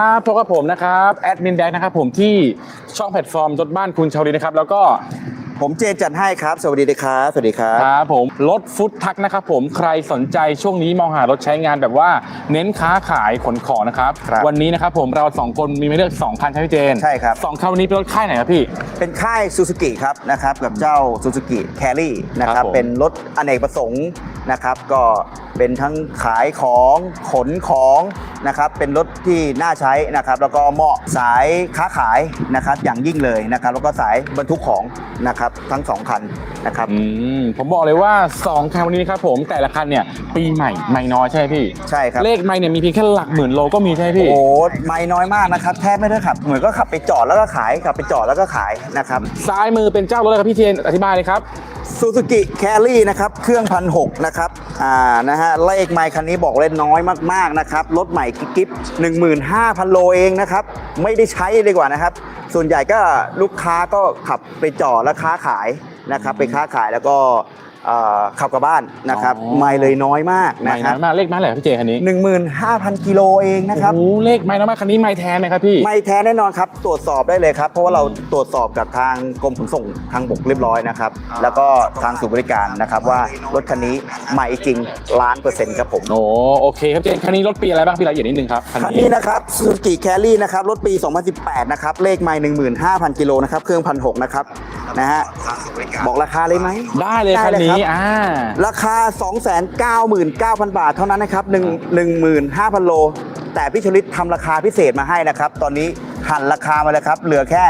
ครับพบกับผมนะครับแอดมินแดกนะครับผมที่ช่องแพลตฟอร์มรถบ้านคุณชาวดีนะครับแล้วก็ผมเจนจัดให้ครับ สวัสดีครับ สวัสดีครับ ครับผมรถฟุตทักนะครับผมใครสนใจช่วงนี้มองหารถใช้งานแบบว่าเน้นค้าขายขนของนะครับ ครับวันนี้นะครับผมเราสองคนมีมาเลือกสองคันใช่ไหมเจนใช่ครับ สองคันวันนี้เป็นรถค่ายไหนครับพี่ เป็นค่ายซูซูกิครับนะครับกับเจ้าซูซูกิแครี่นะคครัรับบผม เป็นรถอเนกประสงค์นะครับ ก็เป็นทั้งขายของขนของ นะครับเป็นรถที่น่าใช้นะครับแล้วก็เหมาะสายค้าขายนะครับอย่างยิ่งเลยนะครับแล้วก็สายบรรทุกของนะครับทั้งสองคันนะครับอืมผมบอกเลยว่าสองคันวันนี้นะครับผมแต่ละคันเนี่ยปีใหม่ไม่น้อยใช่ไหมพี่ใช่ครับเลขไม่เนี่ยมีเพียงแค่หลักหมื่นโลก็มีใช่ไหมพี่โอ้โหไม่น้อยมากนะครับแทบไม่ได้ขับเหมือนก็ขับไปจอดแล้วก็ขายขับไปจอดแล้วก็ขายนะครับซ้ายมือเป็นเจ้ารถอะไรครับพี่เจนอธิบายเลยครับ ซูซูกิแครี่นะครับ เครื่องพันหกนะครับ อ่า นะฮะ เลขไมค์คันนี้บอกเลยน้อยมาก ๆ นะครับ รถใหม่กิ๊บหนึ่งหมื่นห้าพันโลเองนะครับ ไม่ได้ใช้ดีกว่านะครับ ส่วนใหญ่ก็ลูกค้าก็ขับไปจอดแล้วค้าขายนะครับ ไปค้าขายแล้วก็ ขับกลับบ้านนะครับอ๋อ ไม่เลยน้อยมากไม่นะคน้รัอบยมากเลขไม้อะไรครับพี่เจคันนี้หนึ่งหมื่นห้าพันกิโลเองนะครับ โอ้โหเลขไม่น้อยมากคันนี้ไม่แท้ไหมครับพี่ ไม่แท้แน่นอนครับ ตรวจสอบได้เลยครับ เพราะว่าเราตรวจสอบกับทางกรมขนส่งทางบกเรียบร้อยนะครับ แล้วก็ทางศูนย์บริการนะครับว่ารถคันนี้ใหม่จริงล้านเปอร์เซ็นต์ครับผม โอ้โอเคครับเจนคันนี้รถปีอะไรบ้างพี่รายละเอียดนิดนึงครับคันคันนี้นี้นะครับ Suzuki Carry นะครับ รถปี 2018 นะครับ เลขไม่15,000 กิโลนะครับ เครื่องพันหนะครับ นะฮะ บอกราคาเลยไหม ได้เลยคันได้นี้รับอ่าราคา 299,000 บาทเท่านั้นนะครับ1 15,000 โล แต่พี่ชลิตทำราคาพิเศษมาให้นะครับ ตอนนี้หันราคามาเลยครับ เหลือแค่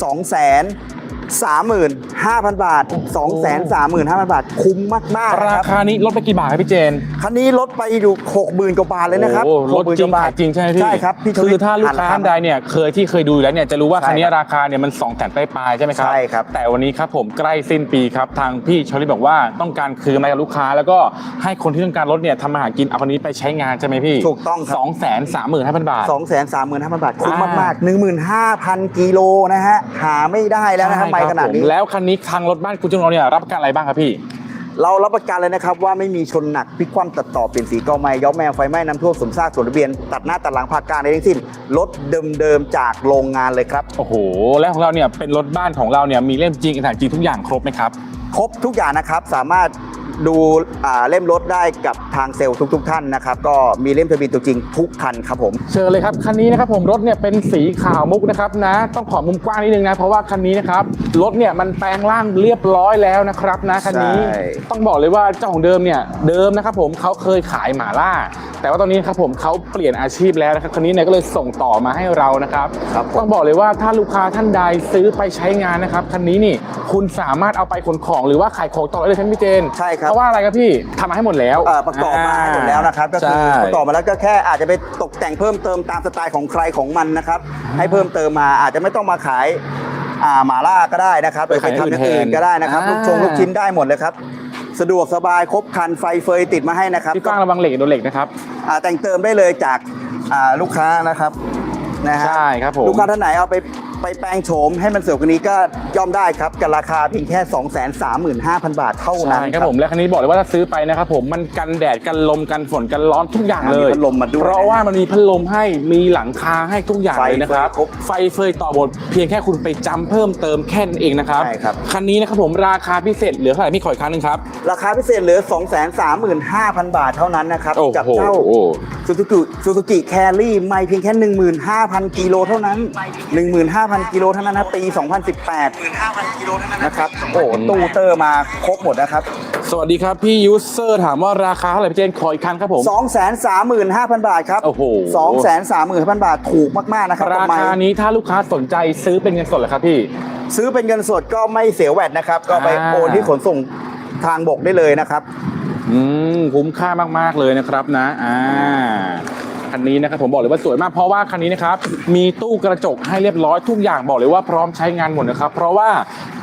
2 3 5 0 0 0 บาท 2 3 5 0 0 0 บาท คุ้มมากๆรานะครับ คานี้ลดไปกี่บาทครับพี่เจน คันนี้ลดไปอยู่ 60,000 กว่าบาทเลยนะครับโอ้โหรถจริง60,000กว่าบาขาทยจริงใช่ไหมพี่ใช่ครับพี่ชคืลิอตถ้าลูกค้าหัท่านใดเนี่ยเคยที่เคยดูอยู่แล้วเนี่ยจะรู้ว่าใช่คันนี้ครับราคาเนี่ยมัน2องแสนปลายๆใช่ไหมครับใช่ครับแต่วันนี้ครับผมใกล้สิ้นปีครับทางพี่ชอรี่บอกว่าต้องการคืนมากับลูกค้า แล้วก็ให้คนที่ต้องการรถเนี่ยทำมาหากินเอาคันนี้ไปใช้งานใช่ไหมพี่ถูกต้องครับ สองแสนสามหมื่นห้าพันบาท 2 3 5 0 0 0 บาท คุ้มอ่าม มากๆ 15,000 กิโลนะฮะ หาไม่ได้แล้วนะครับ ใช่ไม่ขนาดนี้ผมแล้วคันนี้ทางรถบ้านคุณจงเราเนี่ยรับประกันอะไรบ้างครับพี่ เรารับประกันเลยนะครับว่าไม่มีชนหนักพลิกคว่ำตัดต่อเปลี่ยนสีกอไม้ย้อมแมวไฟไหม้น้ำท่วมสมซากส่วนทะเบียน ตัดหน้าตัดหลังภาคกลางในทั้งสิ้นรถเดิมๆจากโรงงานเลยครับโอ้โหแล้วของเราเนี่ยเป็นรถบ้านของเราเนี่ยมีเล่มจริงเอกสารจริงทุกอย่างครบไหมครับ ครบทุกอย่างนะครับสามารถ ดูอ่าเล่มรถได้กับทางเซลล์ทุก ๆ ท่านนะครับ ก็มีเล่มทะเบียนตัวจริงทุกคันครับผมเชิญเลยครับคันนี้นะครับผมรถเนี่ยเป็นสีขาวมุกนะครับนะ ต้องขอมุมกว้างนิดนึงนะ เพราะว่าคันนี้นะครับรถเนี่ยมันแปลงร่างเรียบร้อยแล้วนะครับนะคันนี้ใช่ต้องบอกเลยว่าเจ้าของเดิมเนี่ยเดิมนะครับผมเขาเคยขายหมาล่า แต่ว่าตอนนี้ครับผมเขาเปลี่ยนอาชีพแล้วนะครับคันนี้เนี่ยก็เลยส่งต่อมาให้เรานะครับครับผมต้องบอกเลยว่าถ้าลูกค้าท่านใดซื้อไปใช้งานนะครับคันนี้นี่คุณสามารถเอาไปขนของหรือว่าขายของต่อได้เลยใช่ไหมพี่เจนใช่ครับเพราะว่าอะไรครับพี่ทำมาให้หมดแล้วเอ่อประกอบมาให้หมดแล้วนะครับก็คือใช่ ประกอบมาแล้วก็แค่อาจจะไปตกแต่งเพิ่มเติมตามสไตล์ของใครของมันนะครับให้เพิ่มเติมมาอาจจะไม่ต้องมาขายอ่าหมาล่าก็ได้นะครับหรือไปทำอย่างอื่นก็ได้นะครับอ่าลูกชงลูกชิ้นได้หมดเลยครับ สะดวกสบายครบครันไฟเฟยติดมาให้นะครับ พี่ก้างระวังเหล็กโดนเหล็กนะครับ อ่าแต่งเติมได้เลยจากอ่าลูกค้านะครับนะฮะใช่ครับผมลูกค้าท่านไหนเอาไป ไปแปลงโฉมให้มันสวยกว่านี้ก็ย่อมได้ครับกับราคาเพียงแค่ 235,000 บาทเท่านั้นใช่ครับผมและคันนี้บอกเลยว่าถ้าซื้อไปนะครับผมมันกันแดดกันลมกันฝนกันร้อนทุกอย่างเลยมีพัดลมมาด้วยเพราะว่ามันมีพัดลมให้มีหลังคาให้ทุกอย่างไฟเลยนะครับครบไฟเฟยต่อบทเพียงแค่คุณไปจำเพิ่มเติมแค่นั้นเองนะครับใช่ครับคันนี้นะครับผมราคาพิเศษเหลือเท่าไหร่พี่ขออีกครั้งหนึงครับราคาพิเศษเหลือ 235,000 บาทเท่านั้นนะครับโอ้โหกับเจ้าซูซูกิซูซูกิแครี่ไม่เพียงแค่ 15,000กิโลเท่านั้น 15,000กิโลเท่านั้นนะปี 2018นะครับโอ้ตู้เตอร์มาครบหมดนะครับ สวัสดีครับ พี่ยูเซอร์ถามว่าราคาเท่าไหร่พี่เจนขออีกครั้งครับผม 235,000 บาทครับโอ้โห235,000 บาทถูกมากๆนะครับรากับไมคาค์นี้ถ้าลูกค้าสนใจซื้อเป็นเงินสดเหรอครับพี่ซื้อเป็นเงินสดก็ไม่เสียแวดนะครับ ก็ไปอ่าโอนที่ขนส่งทางบกได้เลยนะครับ อืมคุ้มค่ามากๆเลยนะครับนะอ่า คันนี้นะครับผมบอกเลยว่าสวยมากเพราะว่าคันนี้นะครับมีตู้กระจกให้เรียบร้อยทุกอย่างบอกเลยว่าพร้อมใช้งานหมดนะครับ เพราะว่า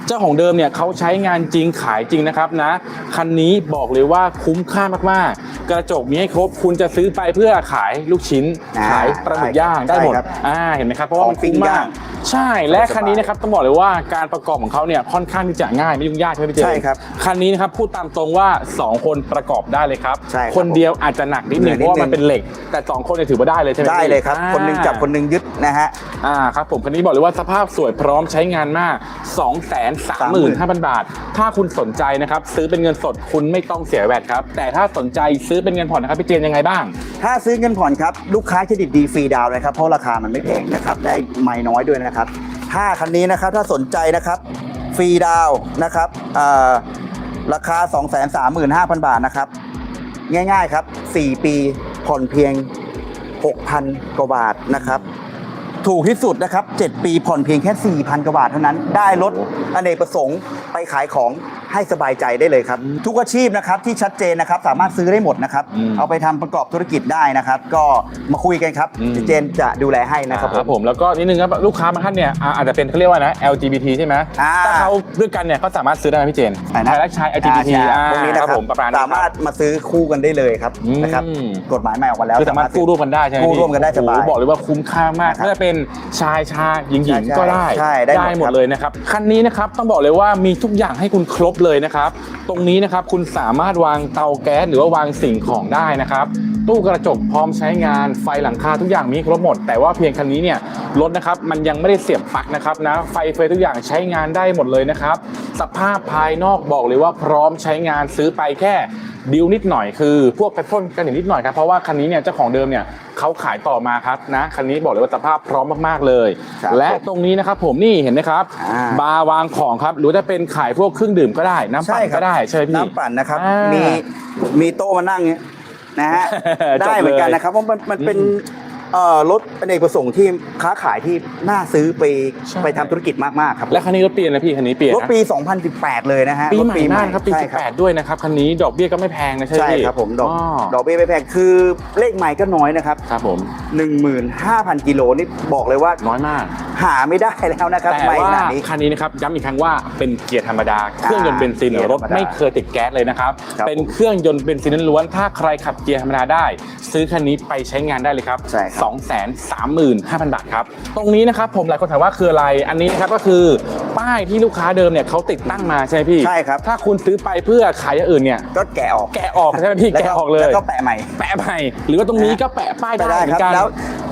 เจ้าของเดิมเนี่ยเขาใช้งานจริงขายจริงนะครับนะคันนี้บอกเลยว่าคุ้มค่ามากๆ กระจกมีให้ครบคุณจะซื้อไปเพื่อขายลูกชิ้นอ่าขายปลาหมึกย่างได้หมดใช่ครับอ่าเห็นไหมครับเพราะว่ามันของปิ้คุ้งมย่ามางก ใช่และคันนี้นะครับต้องบอกเลยว่าการประกอบของเขาเนี่ยค่อนข้างที่จะง่ายไม่ยุ่งยากใช่ไหมพี่เจใช่ครับคันนี้นะครับพูดตามตรงว่า 2 คนประกอบได้เลยครับใช่ครับคนเดียวอาจจะหนักนิดนึงเหนื่เพอยนิดราะว่ามันเป็นเหล็ก แต่ 2 คนเนี่ยถือว่าได้เลยใช่ไหมได้พี่เลยครับ อ่าคนหนึงจับคนหนึงยึดนะฮะ อ่าครับผมคันนี้บอกเลยว่าสภาพสวยพร้อมใช้งานมาก2 3 5 0 0 0 บาท ถ้าคุณสนใจนะครับซื้อเป็นเงินสดคุณไม่ต้องเสียแวดครับแต่ถ้าสนใจซื้อเป็นเงินผ่อนนะครับพี่เจนยังไงบ้าง ถ้าซื้อเงินผ่อนครับ ลูกค้าเครดิตดีฟรีดาวน์เลยครับ เพราะราคามันไม่แพงนะครับ ได้ไม่น้อยด้วยนะครับถ้าคันนี้นะครับถ้าสนใจนะครับฟรีดาวนะครับเอ่อราคา 235,000 บาทนะครับ ง่ายๆครับ 4 ปีผ่อนเพียง 6,000 กว่าบาทนะครับ ถูกที่สุดนะครับ 7 ปีผ่อนเพียงแค่ 4,000 กว่าบาทเท่านั้น ได้รถอเนกประสงค์ไปขายของให้สบายใจได้เลยครับ ทุกอาชีพนะครับที่ชัดเจนนะครับสามารถซื้อได้หมดนะครับ อืม เอาไปทำประกอบธุรกิจได้นะครับ ก็มาคุยกันครับอืมเจนจะดูแลให้นะครับครับผมแล้วก็นิดนึงครับลูกค้าบางท่านเนี่ยอ่าอาจจะเป็นเขาเรียกว่านะ LGBT ใช่ไหมอ่า ถ้าเขาด้วยกันเนี่ยเขาสามารถซื้อได้ไหมพี่เจนใช่นะชายรักชาย LGBT อ่าอ่าพวกนี้นะคครัรับบผมประมาณนี้สามารถมาซื้อคู่กันได้เลยครับอืม นะครับกฎหมายใหม่ออกมาแล้ว คือสามารถกู้ร่วมกันได้ใช่ไหมกู้พี่ร่วมกันได้สบายโอ้โหบอกเลยว่าคุ้มค่ามากนะครับ ไม่ว่าจะเป็นชายชายหญิงหญิงใช่ก็ได้ใช่ได้หมดหมดครับเลยนะครับคันนี้นะครับต้องบอกเลยว่ามีทุกอย่างให้คุณครบเลยนะครับ ตรงนี้นะครับคุณสามารถวางเตาแก๊สหรือว่าวางสิ่งของได้นะครับตู้กระจกพร้อมใช้งานไฟหลังคาทุกอย่างมีครบหมด แต่ว่าเพียงคันนี้เนี่ยรถนะครับมันยังไม่ได้เสียบปลั๊กนะครับนะไฟเฟยทุกอย่างใช้งานได้หมดเลยนะครับ สภาพภายนอกบอกเลยว่าพร้อมใช้งานซื้อไปแค่ ดิวนิดหน่อยคือพวกไปพ่นกันนิดหน่อยครับเพราะว่าคันนี้เนี่ยเจ้าของเดิมเนี่ยเขาขายต่อมาครับนะคันนี้บอกเลยว่าสภาพพร้อมมากๆเลย ครับและตรงนี้นะครับผมนี่เห็นไหมครับ อ่า บาร์วางของครับหรือว่าจะเป็นขายพวกเครื่องดื่มก็ได้น้ำปั่นก็ได้ใช่ไหมพี่ น้ำปั่นนะครับ อ่ามีมีมีโต๊ะมานั่งเนี่ยนะฮะ จบเลยได้เหมือนกันนะครับเพราะมันมันเป็นอืม เอ่อรถอเนกประสงค์ที่ค้าขายที่น่าซื้อไปใช่ ไปทำธุรกิจมากๆครับและคันนี้รถเปลี่ยนนะพี่คันนี้เปลี่ยนรถนะปี 2018 เลยนะฮะปีรถใหม่มากครับปีใช่ครับ 18ด้วยนะครับคันนี้ดอกเบี้ยก็ไม่แพงนะใช่ไหมใช่พี่ครับผมดอกอ๋อดอกเบี้ยไม่แพงคือเลขใหม่ก็น้อยนะครับ ครับผม 15,000 กิโลนี่บอกเลยว่าน้อยมาก หาไม่ได้แล้วนะครับแต่ไม่ว่าขนาดนี้ คันนี้นะครับย้ำอีกครั้งว่าเป็นเกียร์ธรรมดา เครื่องยนต์เบนซินเกียร์รธรถรมดาไม่เคยติดแก๊สเลยนะครับ ครับเป็นเครื่องยนต์เบนซินล้วนๆถ้าใครขับเกียร์ธรรมดาได้ ซื้อคันนี้ไปใช้งานได้เลยครับ ใช่ครับ 2 3 5 0 0 0 บาทครับ ตรงนี้นะครับผมหลายคนถามว่าคืออะไร อันนี้นะครับก็คือป้ายที่ลูกค้าเดิมเนี่ยเขาติดตั้งมาใช่ไหมพี่ใช่ครับ ถ้าคุณซื้อไปเพื่อขายอย่างอื่นเนี่ย ก็แกะออกแกะออกใช่ไหมพี่แล้วแกะออกเลย แล้วก็แปะใหม่ แปะใหม่หรือว่าตรงนี้ก็แปะป้ายไปได้ได้เหมืคอรับนกัน แล้ว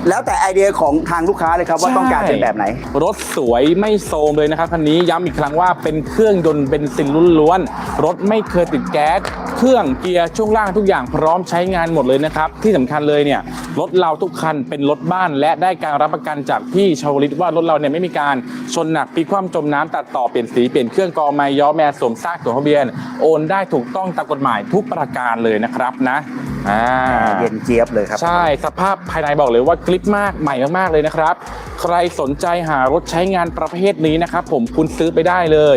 แล้วแต่ไอเดียของทางลูกค้าเลยครับว่าต้องการเป็นแบบไหน รถสวยไม่โทรมเลยนะครับคันนี้ย้ำอีกครั้งว่าเป็นเครื่องยนต์เบนซินล้วนๆรถไม่เคยติดแก๊สเครื่องเกียร์ช่วงล่างทุกอย่างพร้อมใช้งานหมดเลยนะครับ ที่สำคัญเลยเนี่ยรถเราทุกคันเป็นรถบ้าน และได้การรับประกันจากพี่ชาวลิตว่ารถเราเนี่ยไม่มีการชนหนักพลิกคว่ำจมน้ำตัดต่อเปลี่ยนสีเปลี่ยนเครื่องกรองไม้ย้อแมสสวมซากตัวทะเบียน โอนได้ถูกต้องตามกฎหมายทุกประการเลยนะครับนะ เย็นเจี๊ยบเลยครับ ใช่สภาพภายในบอกเลยว่าคลิปมากใหม่มากๆเลยนะครับ ใครสนใจหารถใช้งานประเภทนี้นะครับผมคุณซื้อไปได้เลย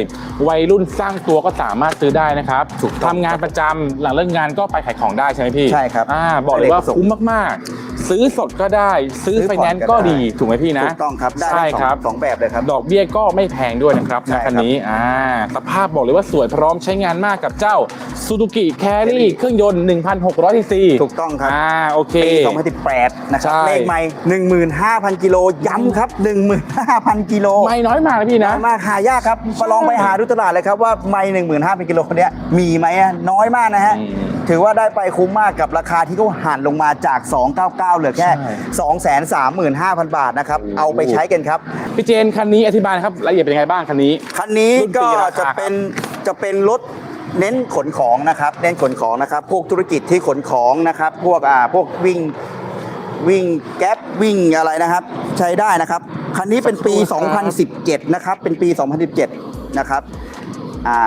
วัยรุ่นสร้างตัวก็สามารถซื้อได้นะครับทำงานประจำหลังเลิกงานก็ไปขายของได้ใช่ไหมพี่ใช่ครับอ่าบอกเลยว่าคุ้มมากๆ ซื้อสดก็ได้ ซื้อไฟแนนซ์ก็ดีถูกไหมพี่นะถูกต้องครับใช่ครับสองแบบเลยครับดอกเบี้ยก็ไม่แพงด้วยนะครับนะคันนี้อ่าสภาพบอกเลยว่าสวยพร้อมใช้งานมากกับเจ้า Suzuki Carry เครื่องยนต์ 1,600cc 4ถูกต้องครับอ่าโอเคปี2018 นะครับ เลขใหม่ 15,000 กิโล ย้ำครับ 15,000 กิโล ไม่น้อยมากนะพี่นะมากหายากครับลองไปหาดูตลาดเลยครับว่าไม่15,000 กิโลเนี้ยมีไหมน้อยมากนะฮะถือว่าได้ไปคุ้มมากกับราคาที่เขาหันลงมาจาก 299 เหลือแค่ 235,000 บาทนะครับ เอาไปใช้กันครับ พี่เจนคันนี้อธิบายครับละเอียดเป็นยังไงบ้างคันนี้ คันนี้ก็จะเป็นจะเป็นรถ เน้นขนของนะครับ เน้นขนของนะครับ พวกธุรกิจที่ขนของนะครับ พวกอ่าพวกวิ่งวิ่งแก๊ปวิ่งอะไรนะครับ ใช้ได้นะครับ คันนี้เป็นปี 2017 นะครับ เป็นปี 2017 นะครับ อ่า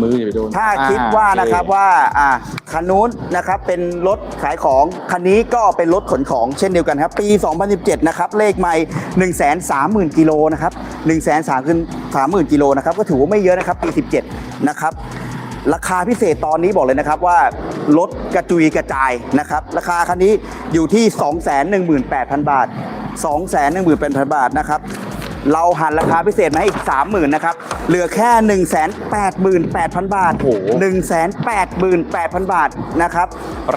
มืออย่าไปโดนถ้าอ่คิดว่านะครับโอเว่าอ่าคันนู้นนะครับเป็นรถขายของคันนี้ก็เป็นรถขนของเช่นเดียวกันครับ ปี 2017 นะครับ เลขไม่1 3 0 0 0 0กิโลนะครับ1 3 3 0 0 0 0กิโลนะครับ ก็ถือว่าไม่เยอะนะครับ ปี 17 นะครับ ราคาพิเศษตอนนี้บอกเลยนะครับว่ารถกระจุยกระจายนะครับ ราคาคันนี้อยู่ที่ 218,000 บาท 218,000 บาทนะครับเราหันราคาพิเศษมาให้อีก 30,000นะครับ เหลือแค่ 188,000 บาทโอ้โห188,000 บาทนะครับ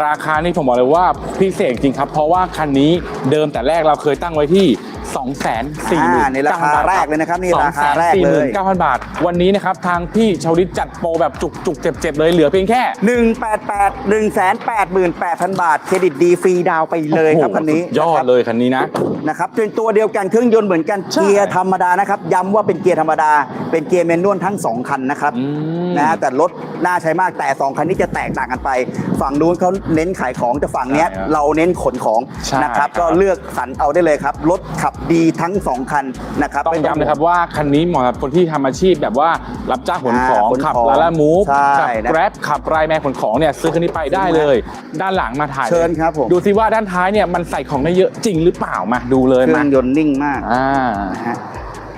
ราคานี่ผมบอกเลยว่าพิเศษจริงครับ เพราะว่าคันนี้เดิมแต่แรกเราเคยตั้งไว้ที่ 2 4 9 0 0อ่า0นี่ราคาแรกเลยนะครับนี่ราคาแรกเลย9,000 บาท วันนี้นะครับทางพี่ชาวลิตจัดโปรแบบจุกๆ เจ็บๆ เลยเหลือเพียงแค่ 188 188,000 บาท เครดิตดีฟรีดาวน์ไปเลยครับโอ้โหคันนี้สุดยอดนะครับเลยคันนี้นะนะครับเป็นตัวเดียวกันเครื่องยนต์เหมือนกันใช่เกียร์ธรรมดานะครับย้ำว่าเป็นเกียร์ธรรมดา เป็นเกียร์แมนนวลทั้งสองคันนะครับอืมนะฮะแต่รถน่าใช้มากแต่สองคันนี้จะแตกต่างกันไป ฝั่งนู้นเขาเน้นขายของแต่ฝั่งเนี้ยใช่ครับเราเน้นขนของใช่นะครับครับก็เลือกสรรเอาได้เลยครับรถขับดีทั้งสองคันนะครับต้องไม่ย้ำนะครับว่าคันนี้เหมาะกับคนที่ทำอาชีพแบบว่ารับจ้างขนของอ่าขนขับของลาล่ามูฟใช่ขับนะแกร็บขับไรแมนขนของเนี่ยซื้อคันนี้ไปได้เลย ด้านหลังมาถ่ายเชิญครับผม ดูซิว่าด้านท้ายเนี่ยมันใส่ของได้เยอะจริงหรือเปล่ามาดูเลยเครื่มาองยนต์นิ่งมากอ่า นะฮะ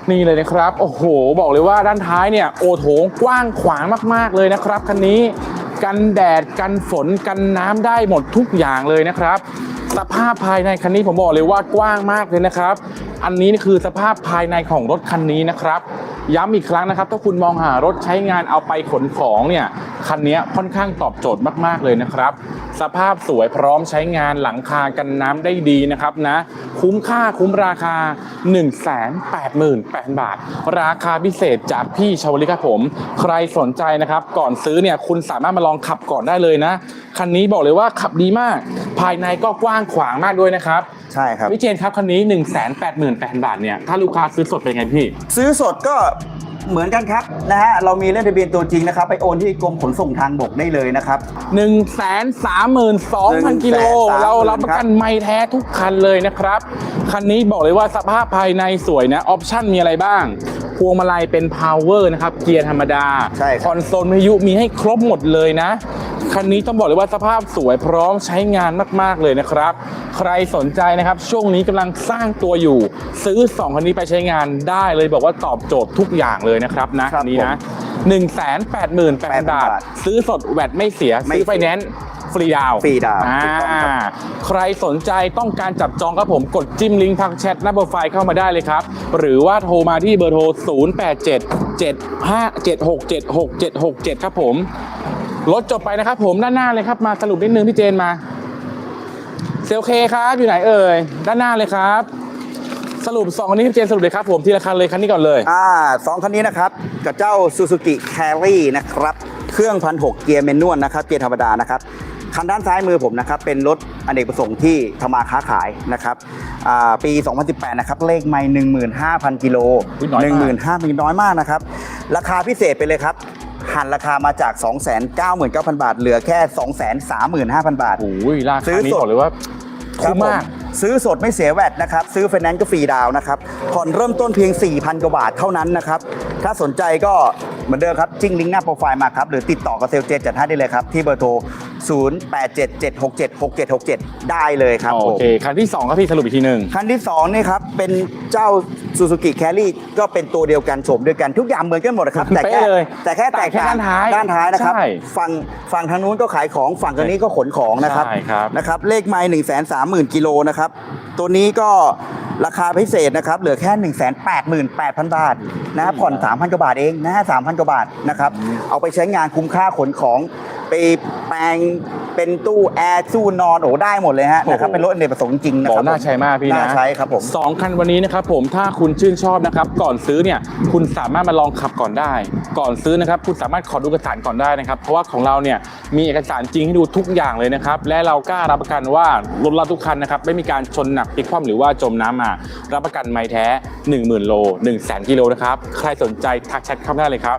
นี่เลยนะครับ โอ้โห บอกเลยว่าด้านท้ายเนี่ยโอโถงกว้างขวางมาก ๆ เลยนะครับคันนี้ กันแดด กันฝน กันน้ำได้หมดทุกอย่างเลยนะครับ สภาพภายในคันนี้ผมบอกเลยว่ากว้างมากเลยนะครับ อันนี้นี่คือสภาพภายในของรถคันนี้นะครับ ย้ำอีกครั้งนะครับ ถ้าคุณมองหารถใช้งานเอาไปขนของเนี่ย คันนี้ค่อนข้างตอบโจทย์มาก ๆ เลยนะครับ สภาพสวยพร้อมใช้งานหลังคากันน้ำได้ดีนะครับนะ คุ้มค่าคุ้มราคา 188,000 บาท ราคาพิเศษจากพี่ชาวลิตครับผม ใครสนใจนะครับ ก่อนซื้อเนี่ยคุณสามารถมาลองขับก่อนได้เลยนะ คันนี้บอกเลยว่าขับดีมาก ภายในก็กว้างขวางมากด้วยนะครับใช่ครับพี่เจนครับคันนี้ 188,000 บาทเนี่ยถ้าลูกค้าซื้อสดเป็นไงพี่ ซื้อสดก็ เหมือนกันครับนะฮะเรามีเล่นทะเบียนตัวจริงนะครับ ไปโอนที่กรมขนส่งทางบกได้เลยนะครับ 1 3 2 0 0 0 กิโล 130,000 เรารับประกันไม่แท้ทุกคันเลยนะครับ คันนี้บอกเลยว่าสภาพภายในสวยนะ ออปชั่นมีอะไรบ้าง พวงมาลัยเป็น power นะครับ เกียร์ธรรมดา ใช่ครับ คอนโซลวิทยุมีให้ครบหมดเลยนะ คันนี้ต้องบอกเลยว่าสภาพสวยพร้อมใช้งานมาก ๆ เลยนะครับ ใครสนใจนะครับ ช่วงนี้กำลังสร้างตัวอยู่ ซื้อ 2 คันนี้ไปใช้งานได้เลยบอกว่าตอบโจทย์ทุกอย่างเลยนะครับนะครับนี้นะ1 8 8 0 0 0 บาท ซื้อสดแวดไม่เสียไม่ซื้อไฟแนนซ์ฟรีดาวน์ฟรีดาวน์อ่าถูกต้องครับใครสนใจต้องการจับจองครับผมกดจิ้มลิงก์ทางแชทหน้าโปรไฟล์เข้ามาได้เลยครับ หรือว่าโทรมาที่เบอร์โทร 0 8 7 7 5 7 6 7 6 7 6 7 ครับผม รถจบไปนะครับ ผมด้านหน้าเลยครับ มาสรุปนิดนึงพี่เจนมา เซลเคครับอยู่ไหนเอ่ยด้านหน้าเลยครับ สรุปสองคันนี้พี่เจนสรุปเลยครับ ผมทีละคันเลยคันนี้ก่อนเลยอ่าสองคันนี้นะครับกับเจ้า Suzuki Carry นะครับ เครื่องพันหกเกียร์แมนนวลนะครับ เกียร์ธรรมดานะครับคันด้านซ้ายมือผมนะครับ เป็นรถอเนกประสงค์ที่ทำมาค้าขายนะครับอ่าปี 2018 นะครับ เลขไม่ 15,000 กิโลอุ๊ยน้อยมาก15,000น้อยมากนะครับ ราคาพิเศษไปเลยครับ หันราคามาจาก 299,000 บาท เหลือแค่ 235,000 บาท โอ้ยราซื้คาอนี้สดบอกเลยว่าคุ้มมากครับผซื้อสดไม่เสียแวดนะครับ ซื้อไฟแนนซ์ก็ฟรีดาวน์นะครับผ่อนเริ่มต้นเพียง 4,000 กว่าบาทเท่านั้นนะครับ ถ้าสนใจก็เหมือนเดิมครับ จิ้งลิงก์หน้าโปรไฟล์มาครับ หรือติดต่อกับเซลล์เจนจัดให้ได้เลยครับ ที่เบอร์โทร 0877676767 ได้เลยครับผโอมเค คันที่ 2 ครับพี่สรุปอีกทีหนึ่งคันที่ 2 นี่ครับ เป็นเจ้า Suzuki Carry ก็เป็นตัวเดียวกันโฉมเดียวกันทุกอย่างเหมือนกันหมดนะครับ แต่แค่เป๊ะเลยแต่แค่แตกต่างแต่แค่ด้านท้ายด้านท้ายนะครับใช่ฝั่งฝั่งทางนู้นก็ขายของฝั่งทางนี้ก็ขนของนะครับใช่ครับนะครับเลขไม้หนึ่งแสนสามหมื่นกิโลนะครับตัวนี้ก็ราคาพิเศษนะครับเหลือแค่1นึ่งแสนแปดหมื่นแปดพันบาทนะครับผ่อนสามพันกว่าบาทเองนะฮะสามพันกว่าบาทนะครับเอาไปใช้งานคุ้มค่าขนของ ไปแปลงเป็นตู้แอร์ตู้นอนโอ้ได้หมดเลยฮะนะครับโอ้โหเป็นรถอเนกประสงค์จริงๆนะบอคกรับน่าใช้มากพี่นะน่าใช้ครับผม สองคันวันนี้นะครับผมถ้าคุณชื่นชอบนะครับก่อนซื้อเนี่ยคุณสามารถมาลองขับก่อนได้ ก่อนซื้อนะครับคุณสามารถขอดูเอกสารก่อนได้นะครับเพราะว่าของเราเนี่ยมีเอกสารจริงให้ดูทุกอย่างเลยนะครับและเรากล้ารับประกันว่ารถเราทุกคันนะครับไม่มีการชนหนักพลิกคว่ำหรือว่าจมน้ำมารับประกันไม่แท้ 10,000โล1 0 0 0 0 0กิโลนะครับใครสนใจทักแชทเข้ามาได้เลยครับ